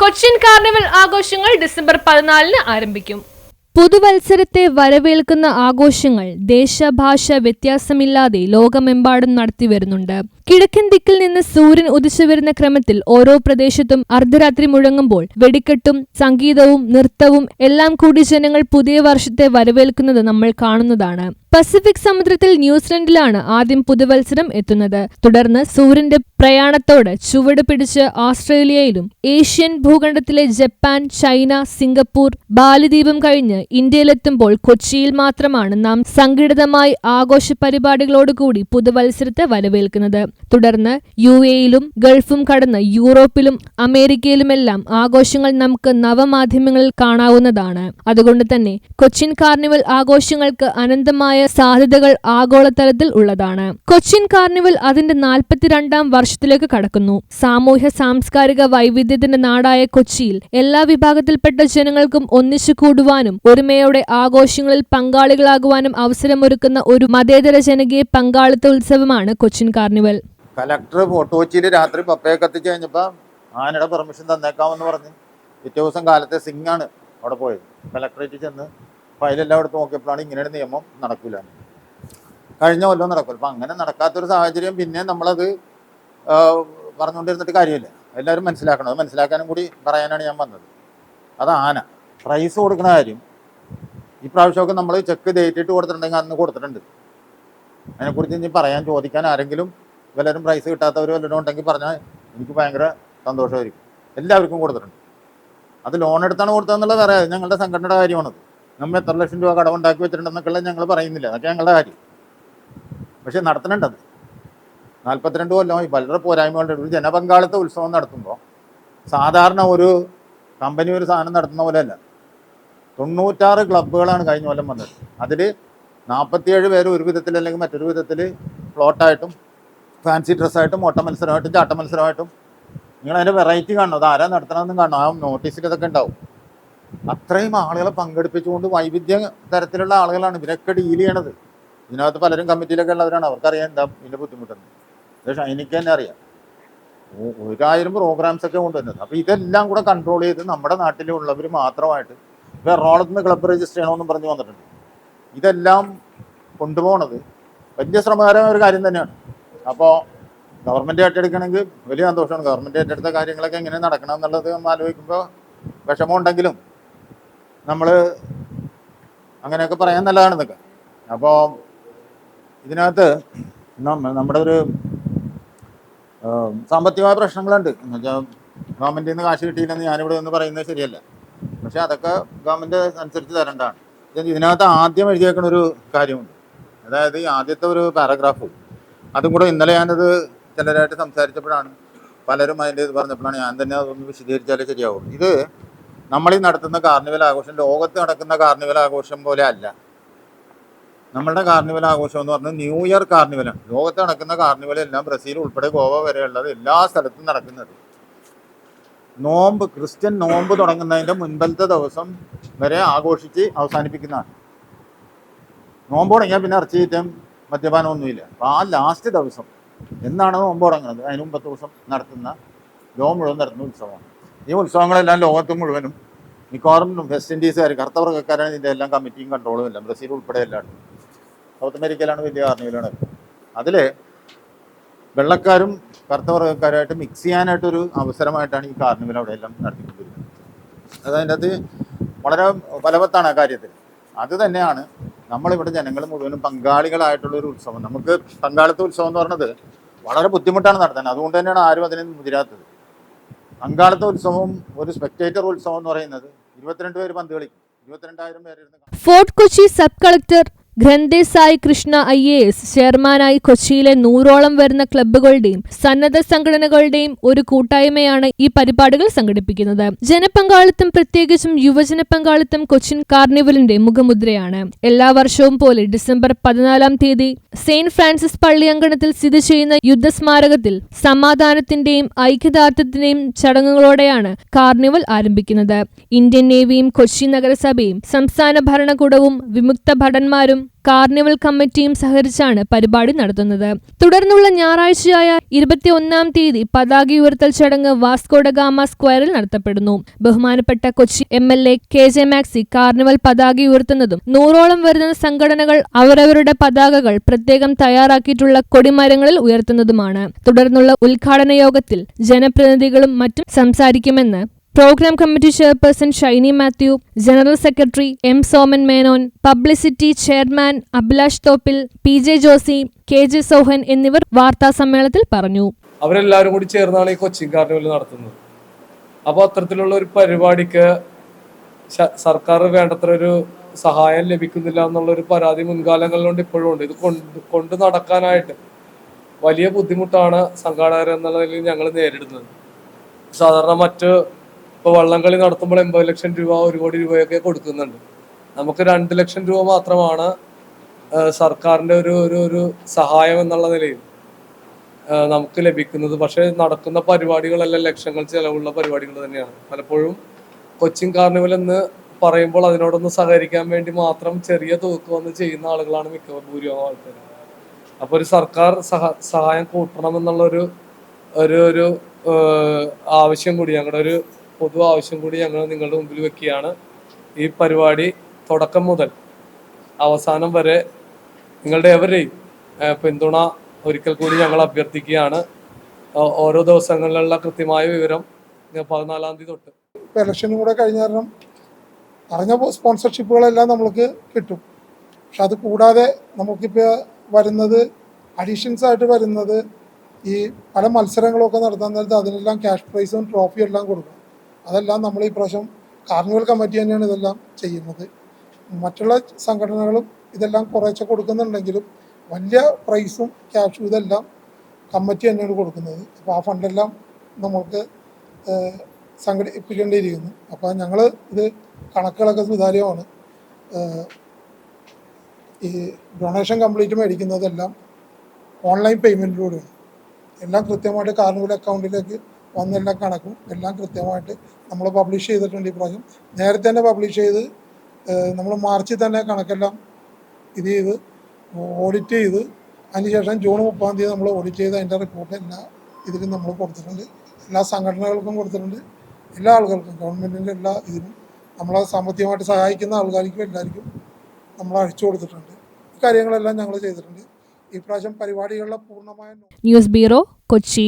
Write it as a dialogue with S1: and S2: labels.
S1: Cochin carnival ആഘോഷങ്ങൾ December പതിനാലിന് ആരംഭിക്കും.
S2: പുതുവത്സരത്തെ വരവേൽക്കുന്ന ആഘോഷങ്ങൾ ദേശഭാഷ വ്യത്യാസമില്ലാതെ ലോകമെമ്പാടും നടത്തിവരുന്നുണ്ട് കിഴക്കൻ ദിക്കിൽ നിന്ന് സൂര്യൻ ഉദിച്ചു വരുന്ന ക്രമത്തിൽ ഓരോ പ്രദേശത്തും അർദ്ധരാത്രി മുഴങ്ങുമ്പോൾ വെടിക്കെട്ടും സംഗീതവും നൃത്തവും എല്ലാം കൂടി ജനങ്ങൾ പുതിയ വർഷത്തെ വരവേൽക്കുന്നത് നമ്മൾ കാണുന്നതാണ്. പസഫിക് സമുദ്രത്തിൽ ന്യൂസിലൻഡിലാണ് ആദ്യം പുതുവത്സരം എത്തുന്നത്. തുടർന്ന് സൂര്യന്റെ പ്രയാണത്തോട് ചുവട് പിടിച്ച് ഓസ്ട്രേലിയയിലും ഏഷ്യൻ ഭൂഖണ്ഡത്തിലെ ജപ്പാൻ ചൈന സിംഗപ്പൂർ ബാലിദ്വീപും കഴിഞ്ഞ് ഇന്ത്യയിലെത്തുമ്പോൾ കൊച്ചിയിൽ മാത്രമാണ് നാം സംഘടിതമായി ആഘോഷ പരിപാടികളോടുകൂടി പുതുവത്സരത്തെ വരവേൽക്കുന്നത്. തുടർന്ന് യു എയിലും ഗൾഫും കടന്ന് യൂറോപ്പിലും അമേരിക്കയിലുമെല്ലാം ആഘോഷങ്ങൾ നമുക്ക് നവമാധ്യമങ്ങളിൽ കാണാവുന്നതാണ്. അതുകൊണ്ട് തന്നെ കൊച്ചിൻ കാർണിവൽ ആഘോഷങ്ങൾക്ക് അനന്തമായ സാധ്യതകൾ ആഗോളതലത്തിൽ ഉള്ളതാണ്. കൊച്ചിൻ കാർണിവൽ അതിന്റെ നാൽപ്പത്തിരണ്ടാം വർഷത്തിലേക്ക് കടക്കുന്നു. സാമൂഹ്യ സാംസ്കാരിക വൈവിധ്യത്തിന്റെ നാടായ കൊച്ചിയിൽ എല്ലാ വിഭാഗത്തിൽപ്പെട്ട ജനങ്ങൾക്കും ഒന്നിച്ചു കൂടുവാനും ഒരുമയോടെ ആഘോഷങ്ങളിൽ പങ്കാളികളാകുവാനും അവസരമൊരുക്കുന്ന ഒരു മതേതര ജനകീയ പങ്കാളിത്ത ഉത്സവമാണ് കൊച്ചിൻ കാർണിവൽ.
S3: രാത്രി കഴിഞ്ഞപ്പോൾ ആനയുടെ പെർമിഷൻ തന്നേക്കാമെന്ന് പറഞ്ഞ് പിറ്റേ ദിവസം കാലത്തെ സിംഗാണ് അവിടെ പോയത്. കലക്ടറേറ്റിൽ ചെന്ന് ഫയലെല്ലാം എടുത്ത് നോക്കിയപ്പോഴാണ് ഇങ്ങനെ ഒരു നിയമം നടക്കില്ല കഴിഞ്ഞ കൊല്ലം നടക്കില്ല അപ്പം അങ്ങനെ നടക്കാത്തൊരു സാഹചര്യം പിന്നെ നമ്മളത് പറഞ്ഞുകൊണ്ടിരുന്നിട്ട് കാര്യമില്ല. എല്ലാവരും മനസ്സിലാക്കണം. അത് മനസ്സിലാക്കാനും കൂടി പറയാനാണ് ഞാൻ വന്നത്. അത് ആന. പ്രൈസ് കൊടുക്കുന്ന കാര്യം ഈ പ്രാവശ്യമൊക്കെ നമ്മൾ ചെക്ക് ഡേറ്റ് ഇട്ട് കൊടുത്തിട്ടുണ്ടെങ്കിൽ അന്ന് കൊടുത്തിട്ടുണ്ട്. അതിനെക്കുറിച്ച് ഇനി പറയാൻ ചോദിക്കാൻ ആരെങ്കിലും വല്ലവരും പ്രൈസ് കിട്ടാത്തവർ വല്ലവരും ഉണ്ടെങ്കിൽ പറഞ്ഞാൽ എനിക്ക് ഭയങ്കര സന്തോഷമായിരിക്കും. എല്ലാവർക്കും കൊടുത്തിട്ടുണ്ട്. അത് ലോൺ എടുത്താണ് കൊടുത്തതെന്നുള്ളത് അറിയാം ഞങ്ങളുടെ സംഘടനയുടെ കാര്യമാണത്. നമ്മൾ എത്ര ലക്ഷം രൂപ കടമുണ്ടാക്കി വെച്ചിട്ടുണ്ടെന്നൊക്കെയുള്ള ഞങ്ങൾ പറയുന്നില്ല. അതൊക്കെ ഞങ്ങളുടെ കാര്യം. പക്ഷെ നടത്തണുണ്ടത് നാൽപ്പത്തിരണ്ട് കൊല്ലമായി വളരെ പോരായ്മകളുടെ ഒരു ജനപങ്കാളിത്ത ഉത്സവം നടത്തുമ്പോൾ സാധാരണ ഒരു കമ്പനി ഒരു സാധനം നടത്തുന്ന പോലെയല്ല. തൊണ്ണൂറ്റാറ് ക്ലബ്ബുകളാണ് കഴിഞ്ഞ കൊല്ലം വന്നത്. അതിൽ നാൽപ്പത്തിയേഴ് പേര് ഒരു വിധത്തിൽ അല്ലെങ്കിൽ മറ്റൊരു വിധത്തിൽ ഫ്ലോട്ടായിട്ടും ഫാൻസി ഡ്രസ്സായിട്ടും ഓട്ട മത്സരമായിട്ടും ചാട്ട മത്സരമായിട്ടും നിങ്ങൾ അതിന്റെ വെറൈറ്റി കാണണം? അത് ആരാ നടത്തണമെന്നും കാണണം? ആ നോട്ടീസിൽ ഇതൊക്കെ ഉണ്ടാവും. അത്രയും ആളുകളെ പങ്കെടുപ്പിച്ചുകൊണ്ട് വൈവിധ്യ തരത്തിലുള്ള ആളുകളാണ് ഇവരൊക്കെ ഡീൽ ചെയ്യണത്. ഇതിനകത്ത് പലരും കമ്മിറ്റിയിലൊക്കെ ഉള്ളവരാണ്. അവർക്കറിയാം എന്താ ഇതിന്റെ ബുദ്ധിമുട്ടെന്ന്. പക്ഷേ എനിക്ക് തന്നെ അറിയാം. ഒരായിരം പ്രോഗ്രാംസ് ഒക്കെ കൊണ്ടുവരുന്നത് അപ്പോൾ ഇതെല്ലാം കൂടെ കൺട്രോൾ ചെയ്ത് നമ്മുടെ നാട്ടിലുള്ളവർ മാത്രമായിട്ട് ഇപ്പോൾ എറണാകുളത്ത് നിന്ന് ക്ലബ്ബ് രജിസ്റ്റർ ചെയ്യണമെന്നും പറഞ്ഞ് വന്നിട്ടുണ്ട്. ഇതെല്ലാം കൊണ്ടുപോകണത് വലിയ ശ്രമകരമായ ഒരു കാര്യം തന്നെയാണ്. അപ്പോൾ ഗവൺമെന്റ് ഏറ്റെടുക്കണമെങ്കിൽ വലിയ സന്തോഷമാണ്. ഗവൺമെന്റ് ഏറ്റെടുത്ത കാര്യങ്ങളൊക്കെ എങ്ങനെ നടക്കണം എന്നുള്ളത് ആലോചിക്കുമ്പോൾ വിഷമമുണ്ടെങ്കിലും നമ്മൾ അങ്ങനെയൊക്കെ പറയാൻ നല്ലതാണ് അപ്പോൾ ഇതിനകത്ത് നമ്മ- നമ്മുടെ ഒരു സാമ്പത്തികമായ പ്രശ്നങ്ങളുണ്ട്. എന്ന് വെച്ചാൽ ഗവൺമെന്റിൽ നിന്ന് കാശ് കിട്ടിയില്ലെന്ന് ഞാനിവിടെ ഒന്ന് പറയുന്നത് ശരിയല്ല. പക്ഷേ അതൊക്കെ ഗവൺമെന്റ് അനുസരിച്ച് തരേണ്ടതാണ്. ഇത് ഇതിനകത്ത് ആദ്യം എഴുതിയേക്കുന്ന ഒരു കാര്യമുണ്ട്. അതായത് ഈ ആദ്യത്തെ ഒരു പാരഗ്രാഫ്. അതും കൂടെ ഇന്നലെ ഞാനത് ചിലരായിട്ട് സംസാരിച്ചപ്പോഴാണ് പലരും അതിന്റെ ഇത് പറഞ്ഞപ്പോഴാണ് ഞാൻ തന്നെ അതൊന്ന് വിശദീകരിച്ചാലേ ശരിയാവുള്ളൂ. ഇത് നമ്മൾ ഈ നടത്തുന്ന കാർണിവൽ ആഘോഷം ലോകത്ത് നടക്കുന്ന കാർണിവൽ ആഘോഷം പോലെ അല്ല. നമ്മളുടെ കാർണിവൽ ആഘോഷം എന്ന് പറഞ്ഞാൽ ന്യൂ ഇയർ കാർണിവലാണ്. ലോകത്ത് നടക്കുന്ന കാർണിവൽ എല്ലാം ബ്രസീൽ ഉൾപ്പെടെ ഗോവ വരെയുള്ളത് എല്ലാ സ്ഥലത്തും നടക്കുന്നത്. നോമ്പ് ക്രിസ്ത്യൻ നോമ്പ് തുടങ്ങുന്നതിന്റെ മുൻപത്തെ ദിവസം വരെ ആഘോഷിച്ച് അവസാനിപ്പിക്കുന്നതാണ്. നോമ്പ് തുടങ്ങിയാൽ പിന്നെ ഇറച്ചി തീറ്റം മദ്യപാനമൊന്നുമില്ല അപ്പം ആ ലാസ്റ്റ് ദിവസം എന്നാണ് നോമ്പ് തുടങ്ങുന്നത്? അതിന് മുമ്പത്തെ ദിവസം നടത്തുന്ന ലോകം മുഴുവൻ നടത്തുന്ന ഉത്സവമാണ്. ഈ ഉത്സവങ്ങളെല്ലാം ലോകത്ത് മുഴുവനും മിക്കവാറും വെസ്റ്റ് ഇൻഡീസുകാർ കറുത്തവർഗക്കാരാണ് ഇതിന്റെ എല്ലാം കമ്മിറ്റിയും കൺട്രോളും എല്ലാം. ബ്രസീൽ ഉൾപ്പെടെ എല്ലാം. സൗത്ത് അമേരിക്കയിലാണ് വലിയ കാർണിവലാണ് അതിൽ വെള്ളക്കാരും കറുത്തവർഗക്കാരുമായിട്ട് മിക്സ് ചെയ്യാനായിട്ടൊരു അവസരമായിട്ടാണ് ഈ കാർണിവൽ അവിടെ എല്ലാം നടത്തിക്കൊണ്ടിരിക്കുന്നത്. അത് അതിന്റെ അകത്ത് വളരെ ഫലവത്താണ് ആ കാര്യത്തിൽ അത് തന്നെയാണ് നമ്മളിവിടെ ജനങ്ങൾ മുഴുവനും പങ്കാളികളായിട്ടുള്ളൊരു ഉത്സവം. നമുക്ക് പങ്കാളിത്ത ഉത്സവം എന്ന് പറഞ്ഞത് വളരെ ബുദ്ധിമുട്ടാണ് നടത്താൻ. അതുകൊണ്ട് തന്നെയാണ് ആരും അതിനെ മുതിരാത്തത്. പങ്കാളിത്ത ഉത്സവം ഒരു സ്പെക്ടേറ്റർ ഉത്സവം എന്ന് പറയുന്നത് ഇരുപത്തിരണ്ട് പേര് പന്ത് കളിക്കും ഇരുപത്തിരണ്ടായിരം പേര് ഇരുന്ന് കാണും.
S2: Fort Kochi sub collector Granthe Sai Krishna I A S ചെയർമാനായി കൊച്ചിയിലെ നൂറോളം വരുന്ന ക്ലബ്ബുകളുടെയും സന്നദ്ധ സംഘടനകളുടെയും ഒരു കൂട്ടായ്മയാണ് ഈ പരിപാടികൾ സംഘടിപ്പിക്കുന്നത്. ജനപങ്കാളിത്തം പ്രത്യേകിച്ചും യുവജന പങ്കാളിത്തം കൊച്ചിൻ കാർണിവലിന്റെ മുഖമുദ്രയാണ്. എല്ലാ വർഷവും പോലെ ഡിസംബർ പതിനാലാം തീയതി സെയിന്റ് ഫ്രാൻസിസ് പള്ളിയങ്കണത്തിൽ സ്ഥിതി ചെയ്യുന്ന യുദ്ധസ്മാരകത്തിൽ സമാധാനത്തിന്റെയും ഐക്യദാർഢ്യത്തിന്റെയും ചടങ്ങുകളോടെയാണ് കാർണിവൽ ആരംഭിക്കുന്നത്. ഇന്ത്യൻ നേവിയും കൊച്ചി നഗരസഭയും സംസ്ഥാന ഭരണകൂടവും വിമുക്ത ഭടന്മാരും കാർണിവൽ കമ്മിറ്റിയും സഹകരിച്ചാണ് പരിപാടി നടത്തുന്നത്. തുടർന്നുള്ള ഞായറാഴ്ചയായ ഇരുപത്തിയൊന്നാം തീയതി പതാക ഉയർത്തൽ ചടങ്ങ് വാസ്കോഡഗാമ സ്ക്വയറിൽ നടത്തപ്പെടുന്നു. ബഹുമാനപ്പെട്ട Kochi M L A K J Maxy carnival പതാക ഉയർത്തുന്നതും നൂറോളം വരുന്ന സംഘടനകൾ അവരവരുടെ പതാകകൾ പ്രത്യേകം തയ്യാറാക്കിയിട്ടുള്ള കൊടിമരങ്ങളിൽ ഉയർത്തുന്നതുമാണ്. തുടർന്നുള്ള ഉദ്ഘാടന യോഗത്തിൽ ജനപ്രതിനിധികളും മറ്റും സംസാരിക്കുമെന്ന് programme committee chairperson Shiny Mathew general secretary M Soman Menon publicity chairman Abhilash Thoppil P J Josy K J Sohan എന്നിവർ വാർത്താ സമ്മേളനത്തിൽ പറഞ്ഞു.
S4: അവരെല്ലാവരും കൂടി ചേർന്നാണ് ഈ കൊച്ചി കാർണിവൽ നടത്തുന്നത്. അപ്പോൾ അത്തരത്തിലുള്ള ഒരു പരിപാടിക്ക് സർക്കാർ വേണ്ടത്ര ഒരു സഹായം ലഭിക്കുന്നില്ല എന്നുള്ള ഒരു പരാതി മുൻകാലങ്ങളിലുണ്ട് ഇപ്പോഴും ഉണ്ട്. ഇത് കൊണ്ട് കൊണ്ട് നടക്കാനായിട്ട് വലിയ ബുദ്ധിമുട്ടാണ് സംഘാടകർ എന്നുള്ള ഞങ്ങൾ നേരിടുന്നത്. സാധാരണ മറ്റ് ഇപ്പോൾ വള്ളംകളി നടത്തുമ്പോൾ എൺപത് ലക്ഷം രൂപ ഒരു കോടി രൂപയൊക്കെ കൊടുക്കുന്നുണ്ട്. നമുക്ക് രണ്ട് ലക്ഷം രൂപ മാത്രമാണ് സർക്കാരിന്റെ ഒരു ഒരു ഒരു സഹായം എന്നുള്ള നിലയിൽ നമുക്ക് ലഭിക്കുന്നത്. പക്ഷേ നടക്കുന്ന പരിപാടികളെല്ലാം ലക്ഷങ്ങൾ ചിലവുള്ള പരിപാടികൾ തന്നെയാണ്. പലപ്പോഴും കൊച്ചിൻ കാർണിവൽ എന്ന് പറയുമ്പോൾ അതിനോടൊന്ന് സഹകരിക്കാൻ വേണ്ടി മാത്രം ചെറിയ തൂക്ക് വന്ന് ചെയ്യുന്ന ആളുകളാണ് മിക്ക ഭൂരിഭാഗം ആൾക്കാർ അപ്പോൾ ഒരു സർക്കാർ സഹ സഹായം കൂട്ടണം എന്നുള്ളൊരു ഒരു ഒരു ആവശ്യം കൂടി ഞങ്ങളുടെ ഒരു പൊതു ആവശ്യം കൂടി ഞങ്ങൾ നിങ്ങളുടെ മുമ്പിൽ വെക്കുകയാണ്. ഈ പരിപാടി തുടക്കം മുതൽ അവസാനം വരെ നിങ്ങളുടെ എവരെയും പിന്തുണ ഒരിക്കൽ കൂടി ഞങ്ങൾ അഭ്യർത്ഥിക്കുകയാണ്. ഓരോ ദിവസങ്ങളിലുള്ള കൃത്യമായ വിവരം പതിനാലാം തീയതി തൊട്ട്.
S5: ഇപ്പോൾ ഇലക്ഷനും കൂടെ കഴിഞ്ഞ കാരണം പറഞ്ഞ സ്പോൺസർഷിപ്പുകളെല്ലാം നമ്മൾക്ക് കിട്ടും. പക്ഷെ അത് കൂടാതെ നമുക്കിപ്പോൾ വരുന്നത് അഡീഷൻസ് ആയിട്ട് വരുന്നത് ഈ പല മത്സരങ്ങളൊക്കെ നടത്താൻ നേരത്ത് അതിനെല്ലാം ക്യാഷ് പ്രൈസും ട്രോഫിയും എല്ലാം കൊടുക്കും അതെല്ലാം നമ്മൾ ഈ പ്രാവശ്യം കാർണിവൽ കമ്മിറ്റി തന്നെയാണ് ഇതെല്ലാം ചെയ്യുന്നത്. മറ്റുള്ള സംഘടനകളും ഇതെല്ലാം കുറേശ്ശെ കൊടുക്കുന്നുണ്ടെങ്കിലും വലിയ പ്രൈസും ക്യാഷും ഇതെല്ലാം കമ്മിറ്റി തന്നെയാണ് കൊടുക്കുന്നത്. അപ്പോൾ ആ ഫണ്ടെല്ലാം നമ്മൾക്ക് സംഘടിപ്പിക്കേണ്ടിയിരിക്കുന്നു. അപ്പോൾ ഞങ്ങൾ ഇത് കണക്കുകളൊക്കെ സുതാര്യമാണ്. ഈ ഡൊണേഷൻ കംപ്ലീറ്റ് മേടിക്കുന്നതെല്ലാം ഓൺലൈൻ പേയ്മെന്റിലൂടെയാണ് എല്ലാം കൃത്യമായിട്ട് കാർണിവൽ അക്കൗണ്ടിലേക്ക് വന്നെല്ലാം കണക്കും എല്ലാം കൃത്യമായിട്ട് നമ്മൾ പബ്ലിഷ് ചെയ്തിട്ടുണ്ട് ഈ പ്രാവശ്യം നേരത്തെ തന്നെ പബ്ലിഷ് ചെയ്ത് നമ്മൾ മാർച്ചിൽ തന്നെ കണക്കെല്ലാം ഇത് ചെയ്ത് ഓഡിറ്റ് ചെയ്ത് അതിനുശേഷം ജൂൺ മുപ്പതാം തീയതി നമ്മൾ ഓഡിറ്റ് ചെയ്ത് അതിന്റെ റിപ്പോർട്ട് എല്ലാ ഇതിലും നമ്മൾ കൊടുത്തിട്ടുണ്ട്. എല്ലാ സംഘടനകൾക്കും കൊടുത്തിട്ടുണ്ട്. എല്ലാ ആളുകൾക്കും ഗവൺമെന്റിന്റെ എല്ലാ ഇതിനും. നമ്മളെ സാമ്പത്തികമായിട്ട് സഹായിക്കുന്ന ആൾക്കാർക്കും എല്ലാവർക്കും നമ്മൾ അഴിച്ചു കൊടുത്തിട്ടുണ്ട്. കാര്യങ്ങളെല്ലാം ഞങ്ങൾ ചെയ്തിട്ടുണ്ട്. ഈ പ്രാവശ്യം പരിപാടികളുടെ പൂർണമായ
S2: ന്യൂസ് ബ്യൂറോ കൊച്ചി.